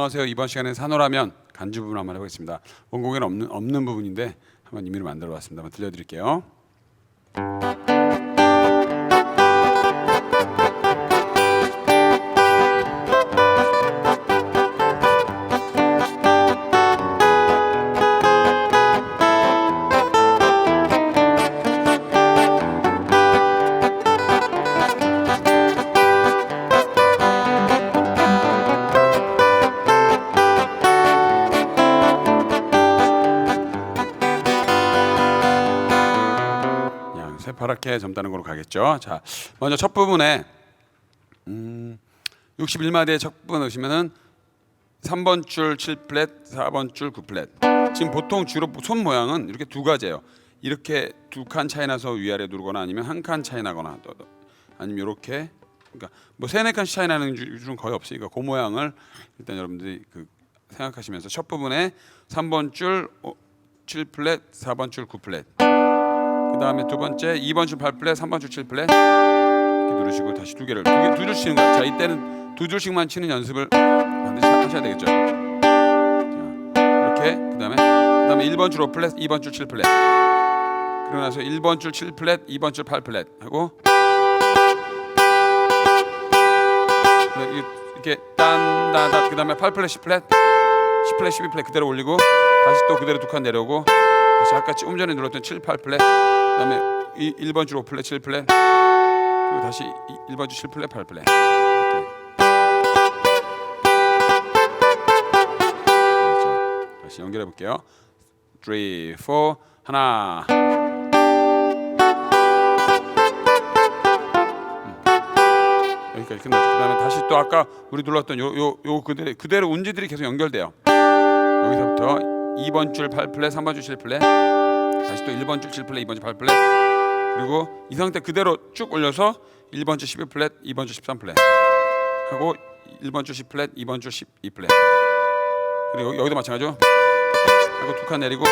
안녕하세요. 이번 시간에 산호라면 간주 부분 한번 해보겠습니다. 원곡에는 없는 없는 부분인데 한번 임의로 만들어 봤습니다. 한번 들려드릴게요. 파랗게 점다는 걸로 가겠죠. 자, 먼저 첫 부분에 음, 61마디의 첫 부분 오시면은 3번 줄 7플랫, 4번 줄 9플랫. 지금 보통 주로 손 모양은 이렇게 두 가지예요. 이렇게 두 칸 차이 나서 위아래 누르거나 아니면 한 칸 차이 나거나 아니면 이렇게 그러니까 뭐 세네 칸씩 차이 나는 줄- 줄은 거의 없으니까 그 모양을 일단 여러분들이 그 생각하시면서 첫 부분에 3번 줄 7플랫, 4번 줄 9플랫. 그 다음에 두 번째 2번 줄 8플랫, 3번 줄 7플랫 이렇게 누르시고 다시 두 개를 두 개 두줄 치는 거예요. 자 이때는 두 줄씩만 치는 연습을 반드시 하셔야 되겠죠. 자, 이렇게 그 다음에 그 다음에 1번 줄 5플랫, 2번 줄 7플랫. 그러고 나서 1번 줄 7플랫, 2번 줄 8플랫 하고 네, 이렇게 딴다다 그 다음에 8플랫, 10플랫, 10플랫, 12플랫 그대로 올리고 다시 또 그대로 두 칸 내려오고 다시 아까 조금 전에 눌렀던 7, 8플랫 그다음에 이 1번 줄 5플랫, 7플랫 그리고 다시 이 1번 줄 7플랫, 8플랫 이렇게. 다시 연결해 볼게요. 3, 4 하나 음. 여기까지 끝났죠. 그다음에 다시 또 아까 우리 눌렀던 요 요 요 그대로 그대로 운지들이 계속 연결돼요. 여기서부터 2번 줄 8플랫, 3번 줄 7플랫, 다시 또 1번 줄 7플랫, 2번 줄 8플랫, 그리고 이 상태 그대로 쭉 올려서 1번 줄 12플랫, 2번 줄 13플랫 하고 1번 줄 10플랫, 2번 줄 12플랫 그리고 여기도 마찬가지죠. 하고 두 칸 내리고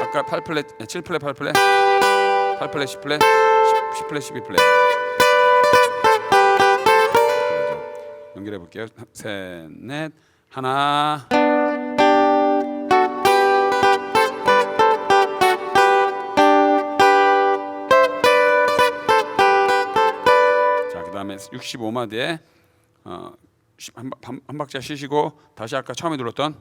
아까 8플랫, 7플랫, 8플랫, 8플랫, 10플랫, 10, 10플랫, 12플랫 연결해 볼게요. 셋, 넷, 하나. 65마디에 어, 쉬- 한, 박자 쉬시고 다시 아까 처음에 눌렀던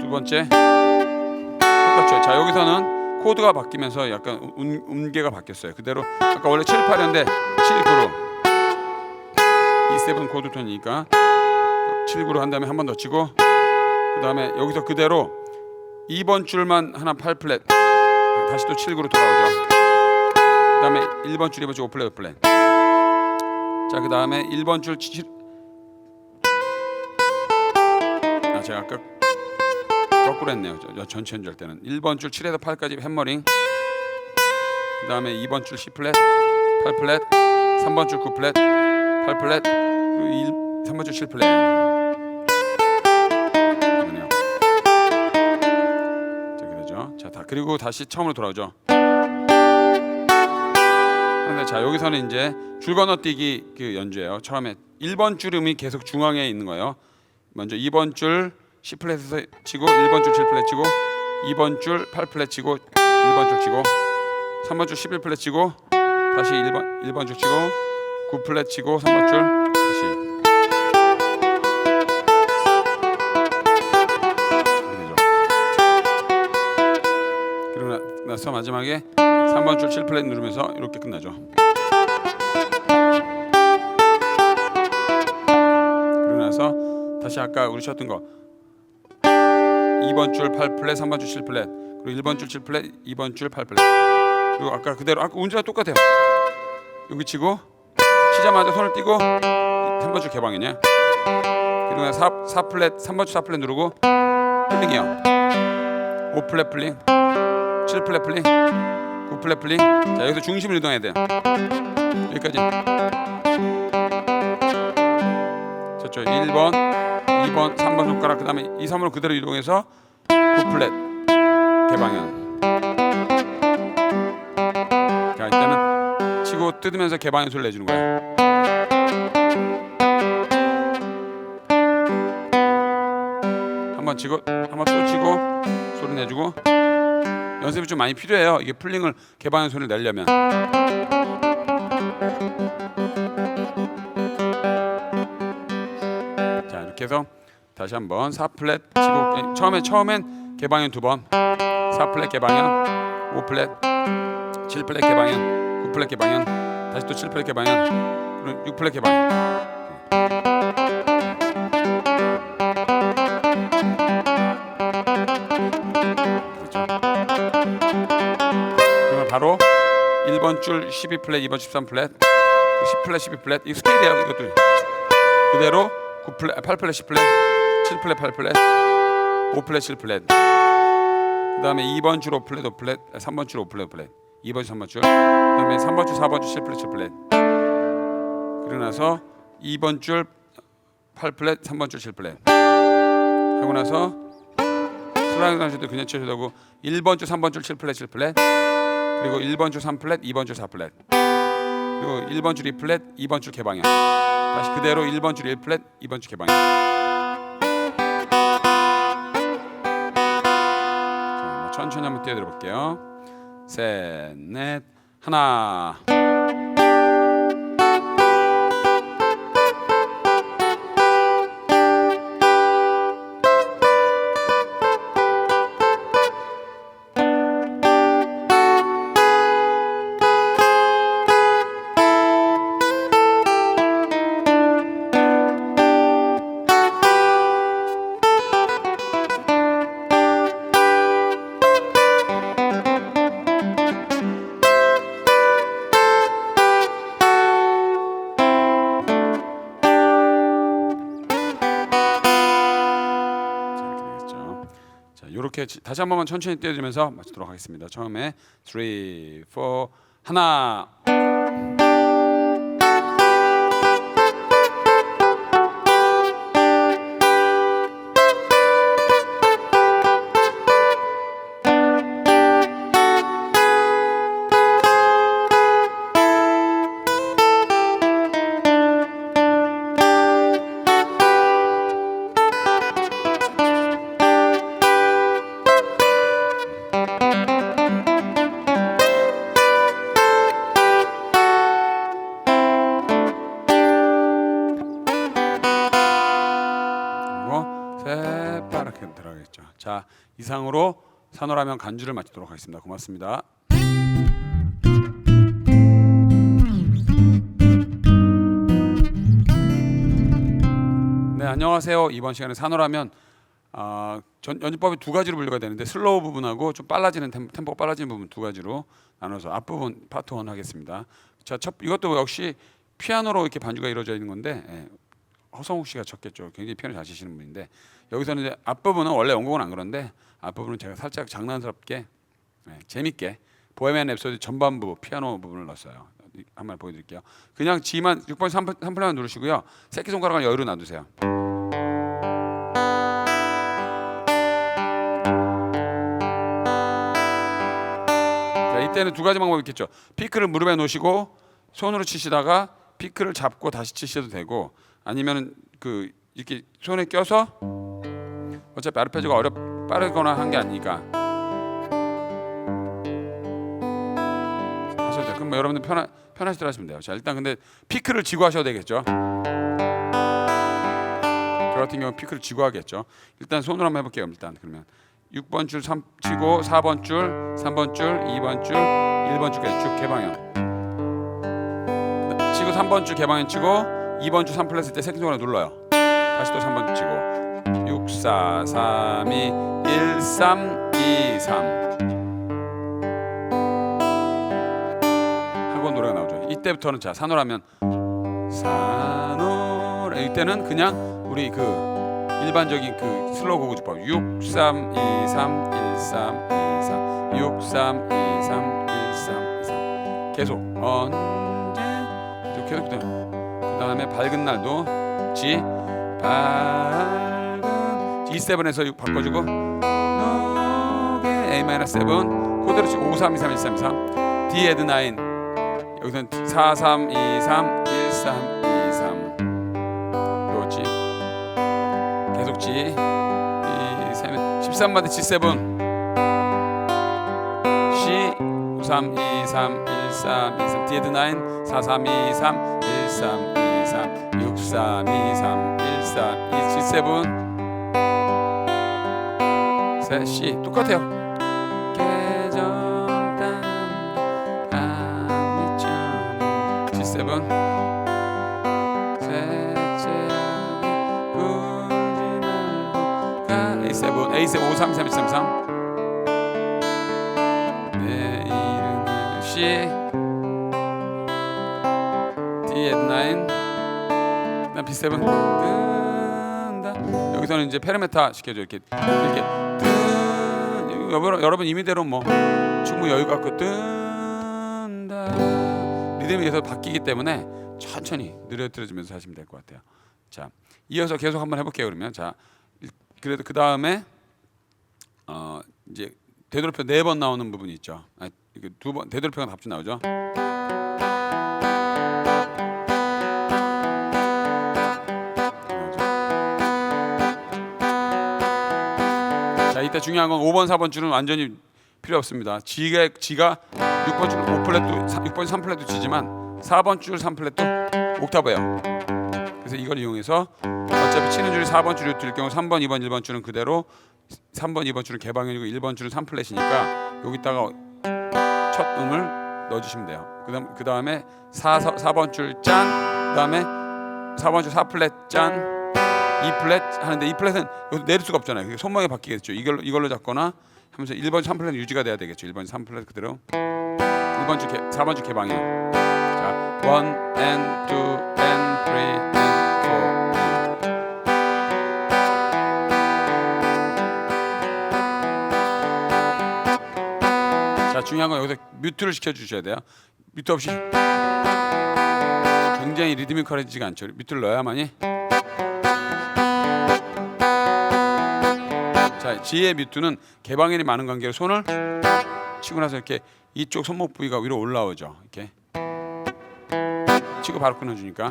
두 번째 똑같죠. 자, 여기서는 코드가 바뀌면서 약간 운, 음계가 바뀌었어요. 그대로 아까 원래 7, 8이었는데 7, 9로 E7 코드 톤이니까 7, 9로 한 다음에 한 번 더 치고 그 다음에 여기서 그대로 2번 줄만 하나 8플랫 다시 또 7, 9로 돌아오죠. 그 다음에 1번 줄, 2번 줄 5플랫, 5플랫 자, 그 다음에 1번 줄 7. 아, 제가 아까 거꾸로 했네요. 전체 연주할 때는 1번 줄 7에서 8까지 햄머링. 그 다음에 2번 줄 C 플랫, 8 플랫, 3번 줄 9 플랫, 8 플랫, 그리고 1, 3번 줄 7 플랫. 그러네요. 자, 그리고 다시 처음으로 돌아오죠. 근데 자 여기서는 이제 줄 건너뛰기 그 연주예요. 처음에 1번 줄음이 계속 중앙에 있는 거예요. 먼저 2번 줄 C 플랫에서 치고 1번 줄 7 플랫 치고 2번 줄 8 플랫 치고 1번 줄 치고 3번 줄 11 플랫 치고 다시 1번 1번 줄 치고 9 플랫 치고 3번 줄 다시. 그리고 나, 나서 마지막에 3번 줄 7 플랫 누르면서 이렇게 끝나죠. 그러고 나서 다시 아까 우리 쳤던 거 2번 줄 8 플랫, 3번 줄 7 플랫, 그리고 1번 줄 7 플랫, 2번 줄 8 플랫. 그리고 아까 그대로 아까 운지랑 똑같아요. 여기 치고 치자마자 손을 띄고 3번 줄 개방이냐. 그리고 4, 4 플랫, 3번 줄 4 플랫 누르고 플링이요. 5 플랫 플링, 7 플랫 플링, 9 플랫 플링. 자 여기서 중심을 이동해야 돼요. 여기까지. 저쪽 1번, 2번, 3번 손가락 그다음에 2, 3으로 그대로 이동해서 9 플랫 개방현. 자 이때는 치고 뜯으면서 개방현 소리를 내주는 거예요. 한번 치고 한번 또 치고 소리 내주고 연습이 좀 많이 필요해요. 이게 풀링을 개방형 소리를 내려면. 자 이렇게 해서 다시 한번 4 플랫 치고 처음에 처음엔 개방형 두 번, 4 플랫 개방형, 5플랫, 7 플랫 개방형, 9플랫 개방형, 다시 또 7 플랫 개방형, 그리고 6플랫 개방형. 1번 줄 12플랫, 2번 13플랫, 10플랫, 12플랫 이 스케일이에요. 이것도 그대로 9플랫, 8플랫, 10플랫, 7플랫, 8플랫, 5플랫, 7플랫. 그 다음에 2번 줄 5플랫, 5플랫, 3번 줄 5플랫, 5플랫. 2번 줄 3번 줄. 그 다음에 3번 줄 4번 줄 7플랫, 7플랫. 그러고 나서 2번 줄 8플랫, 3번 줄 7플랫. 하고 나서 슬라이드 단수도 그냥 쳐도 되고 1번 줄 3번 줄 7플랫 7플랫 그리고 1번 줄 3플랫 2번 줄 4플랫. 그리고 1번 줄 2플랫 2번 줄 개방향 다시 그대로 1번 줄 1플랫 2번 줄 개방향 자 천천히 한번 띄워드려 볼게요. 셋 넷 하나 이렇게 지- 다시 한 번만 천천히 띄워주면서 마치도록 하겠습니다. 처음에 3, 4 하나 산호라면 간주를 마치도록 하겠습니다. 고맙습니다. 네 안녕하세요. 이번 시간에 산호라면 아, 전, 연주법이 두 가지로 분류가 되는데 슬로우 부분하고 좀 빨라지는 템, 템포가 빨라지는 부분 두 가지로 나눠서 앞부분 파트 1 하겠습니다. 자, 첫, 이것도 역시 피아노로 이렇게 반주가 이루어져 있는 건데 예, 허성욱 씨가 쳤겠죠. 굉장히 피아노 잘 치시는 분인데 여기서는 이제 앞부분은 원래 원곡은 안 그런데 앞부분은 제가 살짝 장난스럽게 예, 재밌게 보헤미안 랩소디 전반부 피아노 부분을 넣었어요. 이- 한번 보여드릴게요. 그냥 G만 6번 3번 3플만 누르시고요. 새끼 손가락을 여유로 놔두세요. 자, 이때는 두 가지 방법이 있겠죠. 피크를 무릎에 놓으시고 손으로 치시다가 피크를 잡고 다시 치셔도 되고 아니면 그 이렇게 손에 껴서 어차피 아르페지오가 어렵 빠르거나 한 게 아니니까 하셔도 돼요. 그럼 뭐 여러분들 편하 편하실 대로 하시면 돼요. 자 일단 근데 피크를 쥐고 하셔도 되겠죠. 저 같은 경우 피크를 쥐고 하겠죠. 일단 손으로 한번 해볼게요. 일단 그러면 6번 줄 3 치고 4번 줄, 3번 줄, 2번 줄, 1번 줄까지 쭉 개방형. 치고 3번 줄 개방형 치고 2번 줄 3 플랫 때 새끼 손가락 눌러요. 다시 또 3번 치고 6 4 3 2 1 3 2 3 하고 노래가 나오죠. 이때부터는 자 산호라면 산호라 이때는 그냥 우리 그 일반적인 그 슬로우 고구주법 6 3 2 3 1 3 2 3 6 3 2 3 1 3 2 3 계속 언제 계속 그 다음에 밝은 날도 G 밝은 E7에서 바꿔주고. 노게 A 마이너 7 그대로 치고 5 3 2 3 1 3 2 3 D 헤드 9 여기서는 4 3 2 3 1 3 2 3또 G 계속 G 2 13마디 G7 C 3 2 3 1 3 2 3 디에드 9 4 3 2 3 1 3 2 3 6 3 2 3 1 3 2 G7 셋 C 똑같아요. 계정 따는 감미천 G7 셋째 울지 말고 가 A7 A7 5 3 3 3 3 내일은 C D at 9 그다음 B7 뜬다. 여기서는 이제 페르메타 시켜줘 이렇게. 이렇게. 뜬 여러분 여러분 임의대로 뭐 충분히 여유 갖고 뜬다 리듬이 계속 바뀌기 때문에 천천히 느려뜨려주면서 하시면 될 것 같아요. 자 이어서 계속 한번 해볼게요 그러면 자 일- 그래도 그 다음에 어 이제 되돌이표 네번 나오는 부분이 있죠. 아, 두번 되돌이표가 합쳐 나오죠. 자 이때 중요한 건 5번 4번 줄은 완전히 필요 없습니다. 지가 지가 6번 줄 5플랫도 6번 3플랫도 지지만 4번 줄 3플랫도 옥타브예요. 그래서 이걸 이용해서 어차피 치는 줄이 4번 줄이 될 경우 3번 2번 1번 줄은 그대로 3번 2번 줄은 개방형이고 1번 줄은 3플랫이니까 여기다가 첫 음을 넣어 주시면 돼요. 그다음 그 다음에 4, 4, 번줄 짠, 그다음에 4번 줄 4플랫 짠, 2플랫 하는데 2플랫은 여기 내릴 수가 없잖아요. 손목이 바뀌겠죠. 이걸로 이걸로 잡거나 하면서 1번 3플랫 유지가 돼야 되겠죠. 1번 3플랫 그대로 1번 줄 개, 4번 줄 개방이요. 자, 1 and 2 and 3 and 4. 자 중요한 건 여기서 뮤트를 시켜 주셔야 돼요. 뮤트 없이 굉장히 리드미컬해지지가 않죠. 뮤트를 넣어야만이. 자 G의 뮤트는 개방일이 많은 관계로 손을 치고 나서 이렇게 이쪽 손목 부위가 위로 올라오죠. 이렇게 치고 바로 끊어주니까.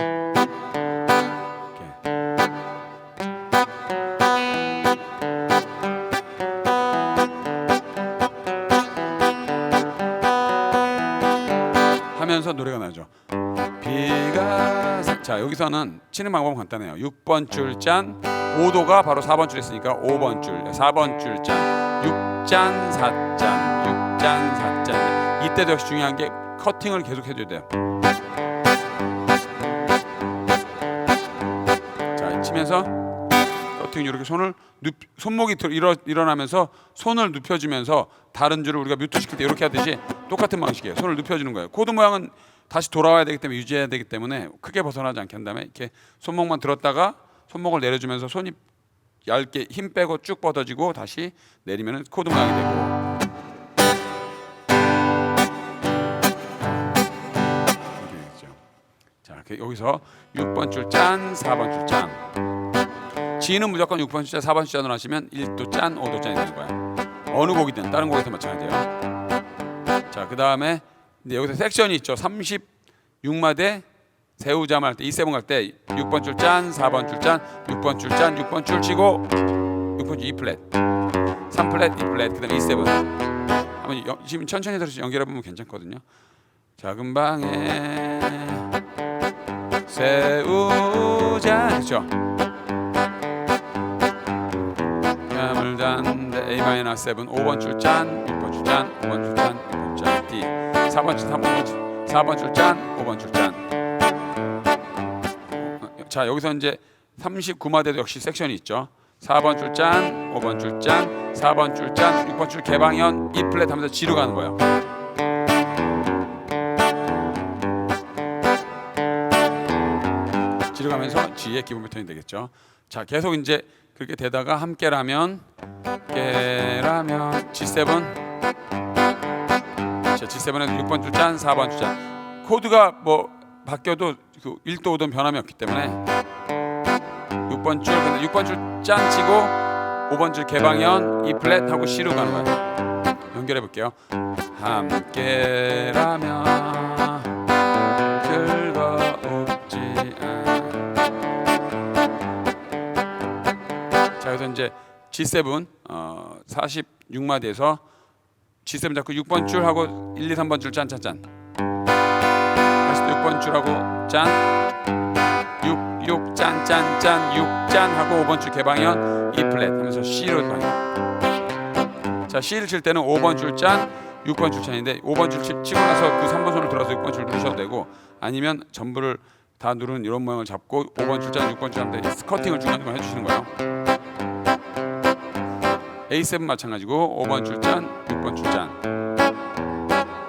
자 여기서 는 치는 방법은 간단해요. 6번 줄 짠, 5도가 바로 4번 줄 했으니까 5번 줄, 4번 줄 짠, 6짠, 4짠, 6짠, 4짠. 이때도 역시 중요한 게 커팅을 계속 해줘야 돼요. 자 치면서 커팅 이렇게 손을 눕, 손목이 들- 일어, 일어나면서 손을 눕혀주면서 다른 줄을 우리가 뮤트 시킬 때 이렇게 하듯이 똑같은 방식이에요. 손을 눕혀주는 거예요. 코드 모양은 다시 돌아와야 되기 때문에 유지해야 되기 때문에 크게 벗어나지 않게 한 다음에 이렇게 손목만 들었다가 손목을 내려주면서 손이 얇게 힘 빼고 쭉 뻗어지고 다시 내리면 코드 모양이 되고. 자 이렇게 여기서 6번 줄 짠, 4번 줄 짠. G는 무조건 6번 숫자, 4번 숫자로 하시면 1도 짠, 5도 짠이 되는 거야. 어느 곡이든 다른 곡에서 마찬가지예요. 자, 그 다음에 근데 여기서 섹션이 있죠. 36마대 세우자마 할때 E7 갈때 6번 줄 짠, 4번 줄 짠, 6번 줄 짠, 6번 줄 치고 6번 줄 E 플랫, 3 플랫, E 플랫, 그다음 E7. 한번 여, 지금 천천히 들어서 연결해 보면 괜찮거든요. 작은 방에 세우자 그렇죠. 뺨을 단데 A 마이너 7 5번 줄 짠, 6번 줄 짠, 5번 줄 짠, 6번 줄 짠, D 4번 줄 3번 줄 4번 줄 짠, 5번 줄 짠. 어, 자 여기서 이제 39마대도 역시 섹션이 있죠. 4번 줄 짠, 5번 줄 짠, 4번 줄 짠, 6번 줄 개방현 E 플랫 하면서 G로 가는 거예요. G로 가면서 G의 기본 패턴이 되겠죠. 자 계속 이제 그렇게 되다가 함께라면 함께라면 G7 자 G7에서 6번 줄짠 4번 줄짠 코드가 뭐 바뀌어도 그 1도 5도 변함이 없기 때문에 6번 줄 근데 6번 줄짠 치고 5번 줄 개방현 E 플랫 하고 C로 가는 거예요. 연결해 볼게요. 함께라면 그래서 이제 G7 어, 46마디에서 G7 잡고 6번 줄 하고 1, 2, 3번 줄 짠 짠짠. 다시 또 6번 줄 하고 짠. 6, 6, 짠, 짠, 짠, 6, 짠 하고 5번 줄 개방현 E 플랫 하면서 C로 방현. 자, C를 칠 때는 5번 줄 짠, 6번 줄 짠인데 5번 줄 치- 치고 나서 그 3번 손을 들어서 6번 줄 누르셔도 되고 아니면 전부를 다 누르는 이런 모양을 잡고 5번 줄 짠, 6번 줄 하면 스커팅을 중간중간 해주시는 거예요. A7 마찬가지고 5번 줄 짠, 6번 줄 짠.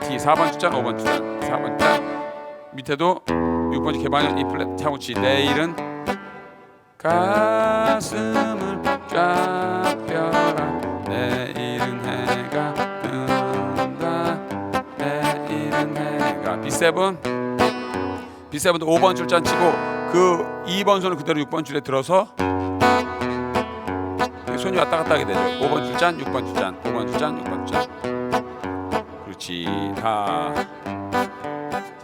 D 4번 줄 짠, 5번 줄 짠, 4번 짠. 밑에도 6번 줄 개방현 E 플랫 차고 G. 내일은 가슴을 쫙 펴라. 내일은 해가 뜬다. 내일은 해가 B7 B7도 5번 줄짠 치고 그 2번 손을 그대로 6번 줄에 들어서 손이 왔다 갔다 하게 되죠. 5번 줄 짠, 6번 줄 짠, 5번 줄 짠, 6번 줄 짠. 그렇지. 다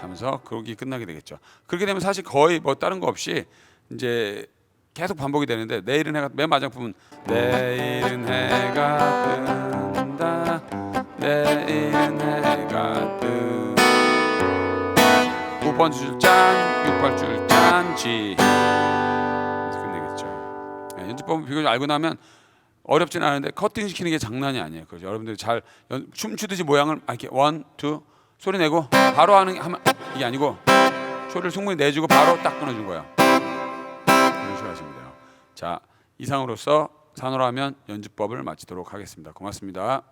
하면서 그러기 끝나게 되겠죠. 그렇게 되면 사실 거의 뭐 다른 거 없이 이제 계속 반복이 되는데 내일은 해가 맨 마지막 부분 내일은 해가 뜬다. 내일은 해가 뜬. 5번 줄 짠, 6번 줄 짠지. 그래서 끝내겠죠. 네, 연주법은 비교적 알고 나면 어렵진 않은데 커팅 시키는 게 장난이 아니에요. 그래서 여러분들이 잘 연, 춤추듯이 모양을 아, 이렇게 원, 투 소리 내고 바로 하는 게 하면 이게 아니고 소리를 충분히 내주고 바로 딱 끊어준 거예요. 그런 식으로 하시면. 자 이상으로서 산호라면 연주법을 마치도록 하겠습니다. 고맙습니다.